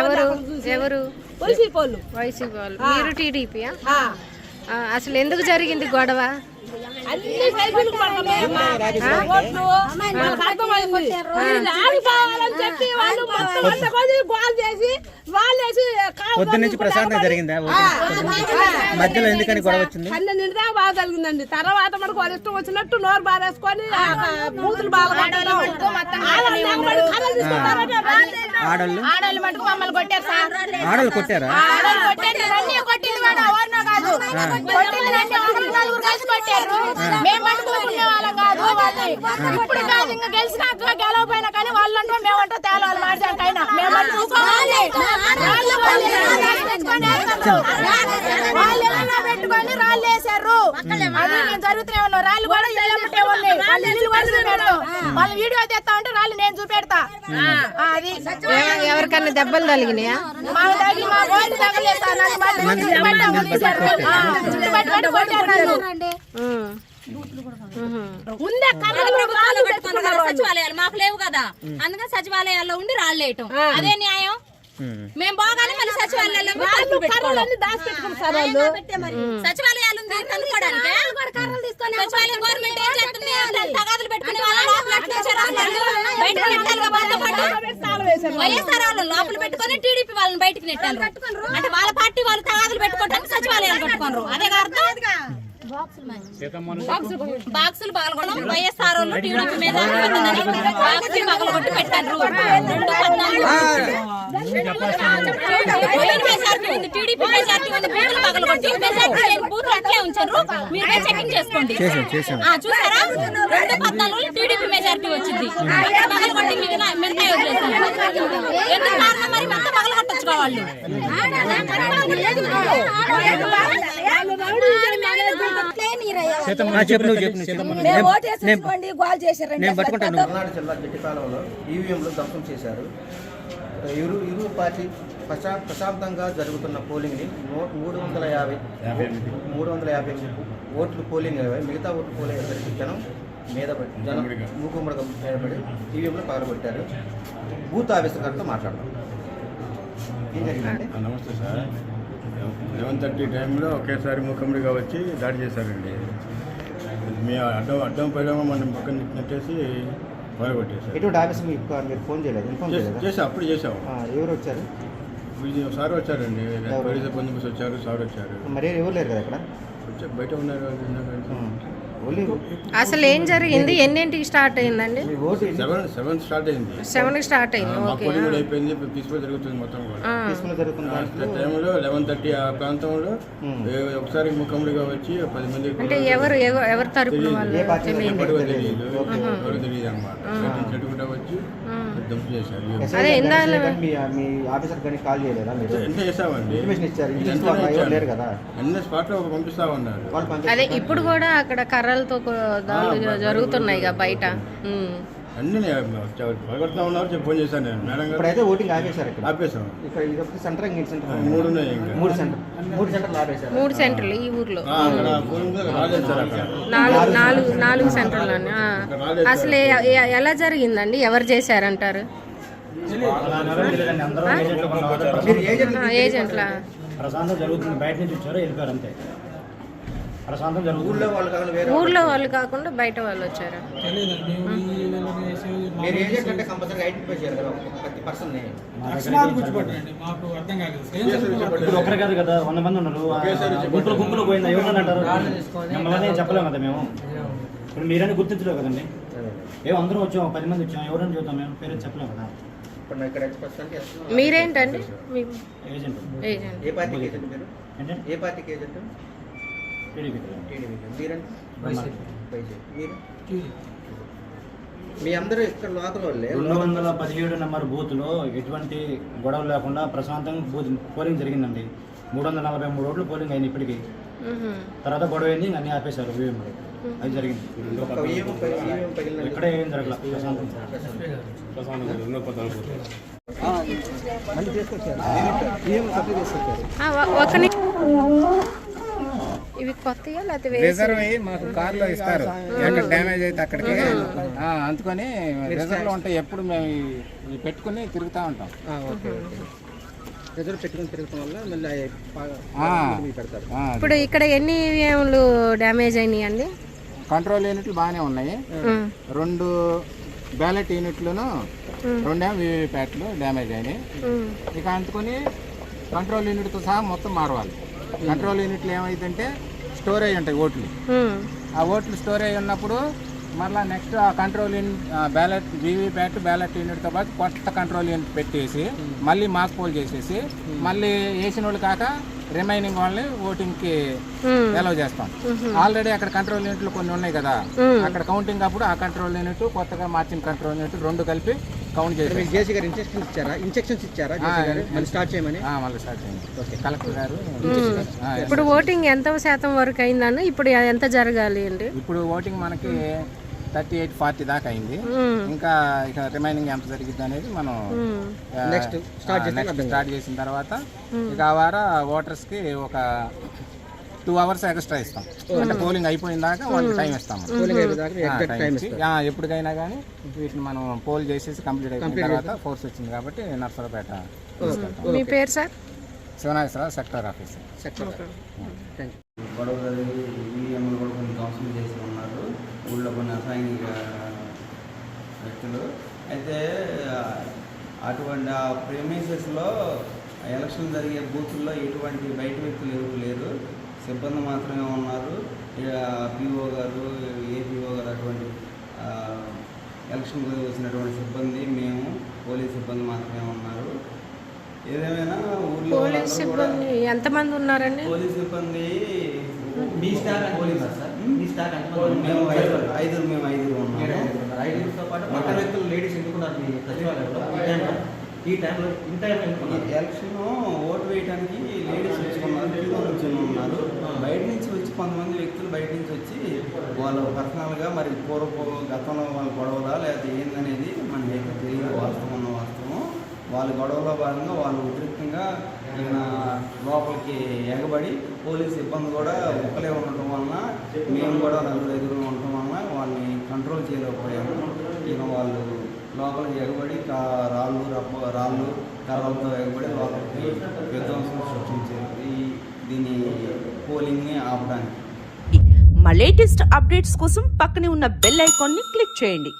ఎవరు? వైసీపీ వాళ్ళు. మీరు. అసలు ఎందుకు జరిగింది గొడవ? పొద్దు నుంచి ప్రశాంతంగా జరిగిందా? మధ్యలో ఎందుకని గొడవ వచ్చింది? పన్నెండు దాకా బాగా జరిగిందండి. తర్వాత మనకు వాళ్ళ ఇష్టం వచ్చినట్టు నోరు బారేసుకొని బూతులు బాగా. ఆడళ్ళు మమ్మల్ని కొట్టారు? ఆడళ్ళు కొట్టారా ఆడోళ్ళు కొట్టారు అన్నీ కొట్టింది వాడు ఎవరినో కాదు. మేము వాళ్ళం వాళ్ళు ఇప్పుడు ఇంకా గెలిచినాక గెలవపోయినా కానీ వాళ్ళంటూ మేమంటూ తేలాలి మాట్లాడకైనా మేము మటుకు ఊరుకోవాలి. వాళ్ళు వాళ్ళు రాళ్ళు పెట్టుకొని వేస్తారు. వాళ్ళు ఏమన్నా పెట్టుకొని రాళ్ళు వేసారు అది నేను జరుగుతూనే ఉన్నాం రాళ్ళు కూడా వాళ్ళు వీడియో తెస్తా ఉంటే రాళ్ళు నేను చూపెడతా. ఆ, అది. ఎవ- ఎవరికన్నా దెబ్బలు తగిలినాయా. ముందే పెట్టుకున్నారు సచివాలయాలు మాకు లేవు కదా. అందుకని సచివాలయాల్లో ఉండి రాళ్ళేయటం అదే న్యాయం. మేము బాగానే మళ్ళీ సచివాలయాల్లో దాచి పెట్టుకుంటారు సచివాలయాలు సచివాలయం గవర్నమెంట్ ఏం చేస్తుంది? తగాదులు పెట్టుకుని వాళ్ళ లోపల వైఎస్ఆర్ వాళ్ళు పెట్టుకొని టీడీపీ వాళ్ళని బయటకు నెట్టారు అంటే వాళ్ళ పార్టీ వాళ్ళు తగాదులు పెట్టుకోవడానికి సచివాలయాలు కట్టుకోరు అదే అర్థం? బాక్సులు పగలగొట్టడం వైఎస్ఆర్ వాళ్ళు టీడీపీ మీద బాక్సులు పగలగొట్టి పెట్టారు. టీడీపీ మెజార్టీ ఉంది బూతులు పగలగొట్టి మెజార్టీ లేని బూతులు అట్లే ఉంచారు. మీరు చెకింగ్ చేసుకోండి. చూసారా? రెండు పద్నాలుగు టీడీపీ మెజార్టీ వచ్చింది. పగలగొట్టి మిగతా మిగతా ఎందుకు కారణం? మరి మొత్తం పగలగొట్టొచ్చుకో వాళ్ళు. పల్నాడు జిల్లా జిట్టి కాలంలో ఈవీఎంలు ధ్వంసం చేశారు ఇరు ఇరు పార్టీ ప్రశా ప్రశాంతంగా జరుగుతున్న పోలింగ్ని నూ- మూడు వందల యాభై మూడు వందల యాభై ఓట్లు పోలింగ్ అయ్యాయి. మిగతా ఓట్లు పోలింగ్ అయ్యేసరికి జనం మీద జనం మూకుమ్మడిగా మీద పడి ఈవీఎంలు పగలగొట్టారు బూత్ ఆఫీసర్ గారితో ఆ, నమస్తే సార్. లెవెన్ థర్టీ టైంలో ఒకేసారి ముఖముడిగా వచ్చి దాడి చేశారండి. మీ అడ్డం అడ్డం పైన మనం పక్కన నెట్టేసి పగలగొట్టేశారు ఎటువంటి ఆఫీస్ మీకు మీరు ఫోన్ చేయలేదు? ఇన్ఫార్మ్ చేసా చేయలేదా? చేసా అప్పుడు చేసాము ఎవరు వచ్చారు? వీళ్ళు సార్ వచ్చారండి. పోలీసు బందోబస్తు వచ్చారు సార్ వచ్చారు. మరి ఎవరు లేరు కదా ఇక్కడ వచ్చి బయట ఉన్నారు అసలు ఏం జరిగింది? ఎన్నింటికి స్టార్ట్ అయిందండి? సెవెన్ సెవెన్ స్టార్ట్ అయింది. సెవెన్ స్టార్ట్ ఆ, అయింది ఓకే. అయిపోయింది జరుగుతుంది మొత్తం టైంలో లెవెన్ థర్టీ ఆ ప్రాంతంలో ఒకసారి ముఖముడిగా వచ్చి పది మంది అంటే ఎవరు ఎవ- ఎవరి తరపున వాళ్ళు తెలియదు. ఎవరో తెలియదు. ఎవరో తెలియదు అనమాట చెట్టుకుంటా వచ్చి దంపు చేశారు. ఎస్ఐ అదే గారు ఇందాక- ఎస్ఐ గారు మీ మీ ఆఫీసర్ కానీ కాల్ చేయలేదా మీరు? ఎంత చేసామండి ఇన్ఫర్మేషన్ ఇచ్చారు. ఎంత ఇంట్లో వాళ్ళు ఎవరు ఇచ్చారు? లేరు కదా. అన్ని స్పాట్లో పంపిస్తా ఉన్నారు. అదే ఇప్పుడు కూడా అక్కడ కర్రలతో జరుగుతున్నాయి కదా బయట. అన్ని పగడుతూ ఉన్నారు ఫోన్ చేశాను నేను. మేడం ఇప్పుడైతే ఓటింగ్ ఆపేశారు ఇక్కడ. ఆపేసాం ఇక్కడ ఇది సెంటర్ ఇంక సెంటర్. మూడు ఉన్నాయి ఇంకా. మూడు సెంటర్. మూడు సెంటర్లు ఆపేశారు. మూడు సెంటర్లు ఈ ఊర్లో. నాలుగు నాలుగు నాలుగు సెంటర్లు. అసలు ఎలా జరిగిందండి? ఎవరు చేశారంటారు? ఏజెంట్లా? ప్రశాంతం జరుగుతుంది. బయట నుంచి వచ్చారు వెళ్ళిపోయారు అంతే. ప్రశాంతం జరుగుతుంది. ఊర్లో వాళ్ళు కాకుండా బయట వాళ్ళు వచ్చారు. మీరు ఏజెంట్ అంటే కంపల్సరీ ఐడెంటిఫై చేయాలి కదా ఒక ప్రతి పర్సన్ ఇప్పుడు ఒక్కరే కాదు కదా వంద మంది ఉన్నారు. గుంపులు గుంపులు పోయిందా? ఎవరు అంటారు? మిమ్మల్ని చెప్పలేము కదా మేము. ఇప్పుడు మీరని గుర్తించలేవు కదండి. ఏమో అందరం వచ్చాం ఒక పది మంది వచ్చాం ఎవరని చూద్దాం మేము? పేరు చెప్పలేము కదా. మీరేంటండి? ఏజెంట్. ఏజెంట్. ఏ పార్టీకి ఏజెంట్ మీరు? ఏ పార్టీకి ఏజెంట్? మీ అందరూ ఇక్కడ లోకల్ వాళ్ళే? రెండు వందల పదిహేడు నెంబర్ బూత్లో ఎటువంటి గొడవ లేకుండా ప్రశాంతంగా బూత్ పోలింగ్ జరిగిందండి. మూడు వందల నలభై మూడు ఓట్లు పోలింగ్ అయింది ఇప్పటికి. తర్వాత గొడవ అయింది అన్ని ఆపేశారు అది జరిగింది. ఇక్కడే ఏం జరగల? ప్రశాంతం. అన్ని తీసుకొచ్చారు. ఇవి కొత్తగా లేకపోతే రిజర్వ్ అయ్యి మాకు కార్లో ఇస్తారు. ఎక్కడ డ్యామేజ్ అయితే అక్కడికి. ఆ, అందుకని రిజర్వ్లో ఉంటాయి ఎప్పుడు మేము ఇవి- పెట్టుకుని తిరుగుతూ ఉంటాం. రిజర్వ్ పెట్టుకుని తిరగటం వల్ల మళ్ళీ పెడతారు. ఇప్పుడు ఇక్కడ ఎన్ని ఈవీఎంలు డ్యామేజ్ అయినాయి అండి? కంట్రోల్ యూనిట్లు బాగానే ఉన్నాయి. రెండు బ్యాలెట్ యూనిట్లను రెండేమో వీవీప్యాట్లు డ్యామేజ్ అయినాయి. ఇక అందుకుని కంట్రోల్ యూనిట్తో సహా మొత్తం మారవాలి. కంట్రోల్ యూనిట్లు ఏమైందంటే స్టోరేజ్ ఉంటాయి ఓట్లు. ఆ ఓట్లు స్టోరేజ్ ఉన్నప్పుడు మళ్ళీ నెక్స్ట్ ఆ control unit ballot VVPAT ballot యూనిట్తో పాటు కొత్త కంట్రోల్ యూనిట్ పెట్టేసి మళ్ళీ మాక్ పోల్ చేసేసి మళ్ళీ వేసిన వాళ్ళు కాక రిమైనింగ్ వాళ్ళని ఓటింగ్కి అలౌ చేస్తాం. ఆల్రెడీ అక్కడ కంట్రోల్ యూనిట్లు కొన్ని ఉన్నాయి కదా అక్కడ కౌంటింగ్ అప్పుడు ఆ కంట్రోల్ యూనిట్ కొత్తగా మార్చిన కంట్రోల్ యూనిట్ రెండు కలిపి కౌంట్ చేసి మీకు జేసీ గారు ఇన్స్ట్రక్షన్స్ ఇచ్చారా? ఇన్స్ట్రక్షన్స్ ఇచ్చారా జేసీ గారు? మళ్ళీ స్టార్ట్ చేయమని? మళ్ళీ స్టార్ట్ చేయండి. కలెక్టర్ గారు ఆ, ఇప్పుడు ఓటింగ్ ఎంత శాతం వరకు అయిందన్న ఇప్పుడు ఎంత జరగాలి అండి? ఇప్పుడు ఓటింగ్ మనకి థర్టీ ఎయిట్ ఫార్టీ దాకా అయింది. ఇంకా ఇక రిమైనింగ్ ఎంత జరిగింది అనేది మనం నెక్స్ట్ స్టార్ట్ చేసిన తర్వాత ఇక ఆ వార ఓటర్స్కి ఒక టూ అవర్స్ ఎక్స్ట్రా ఇస్తాం. అంటే పోలింగ్ అయిపోయిన దాకా వాళ్ళకి టైం ఇస్తాం ఎగ్జాక్ట్ time టైం ఆ, ఎప్పటికైనా కానీ వీటిని మనం పోల్ చేసేసి కంప్లీట్ అయిపోయిన తర్వాత ఫోర్స్ వచ్చింది కాబట్టి నర్సరాపేట మీ పేరు sir? Sivanageswara sector officer sector thank you గొడవ జరిగి ఈవీఎంలు కూడా కొన్ని ధ్వంసం చేసి ఉన్నారు. ఊళ్ళో కొన్ని వ్యక్తులు. అయితే ఆ, అటువంటి ఆ ప్రెమిసెస్లో ఎలక్షన్ జరిగే బూతుల్లో ఎటువంటి బయట వ్యక్తులు ఎవరు లేరు. సిబ్బంది మాత్రమే ఉన్నారు. పిఓ గారు ఏపీఓ గారు అటువంటి ఆ, ఎలక్షన్కి వచ్చినటువంటి సిబ్బంది మేము పోలీస్ సిబ్బంది మాత్రమే ఉన్నారు. ఏదేమైనా ఊర్లో పోలీస్ కూడా సిబ్బంది ఎంతమంది ఉన్నారండి? పోలీస్ సిబ్బంది మీ స్టాక్ ఎంత ఉంది సార్? మీ ఉన్నారు? మేము ఐదు ఐదుగురు మేము ఐదుగురు ఉన్నాము. ఐదుగురితో పాటు మగ వ్యక్తులు లేడీస్ ఎందుకున్నారు మీ సచివాలయంలో? ఈ టైంలో ఈ ఎలక్షన్ ఓటు వేయడానికి లేడీస్ క్యూలో నుంచి ఉన్నారు. బయట నుంచి వచ్చి కొంతమంది వ్యక్తులు బయట నుంచి వచ్చి వాళ్ళు పర్సనల్గా మరి పూర్వపు గతంలో వాళ్ళ గొడవలా లేకపోతే ఏందనేది మనకైతే తెలియదు వాస్తవం ఉన్న వాస్తవం. వాళ్ళ గొడవలో భాగంగా వాళ్ళు ఉద్రిక్తంగా ఈయన లోపలికి ఎగబడి పోలీస్ సిబ్బంది కూడా ఒక్కలే ఉండటం వలన మేము కూడా నలుగురు ఎదురు ఉండటం వలన వాళ్ళని కంట్రోల్ చేయలేకపోయాము. ఈయన వాళ్ళు లోపల ఎగబడి రాళ్ళు రప్ప రాళ్ళు కర్రలతో ఎగబడి లోపలికి విధ్వంసం సృష్టించారు. ఈ దీని పోలింగ్ని ఆపడానికి. మా లేటెస్ట్ అప్డేట్స్ కోసం పక్కనే ఉన్న బెల్ ఐకాన్ని క్లిక్ చేయండి.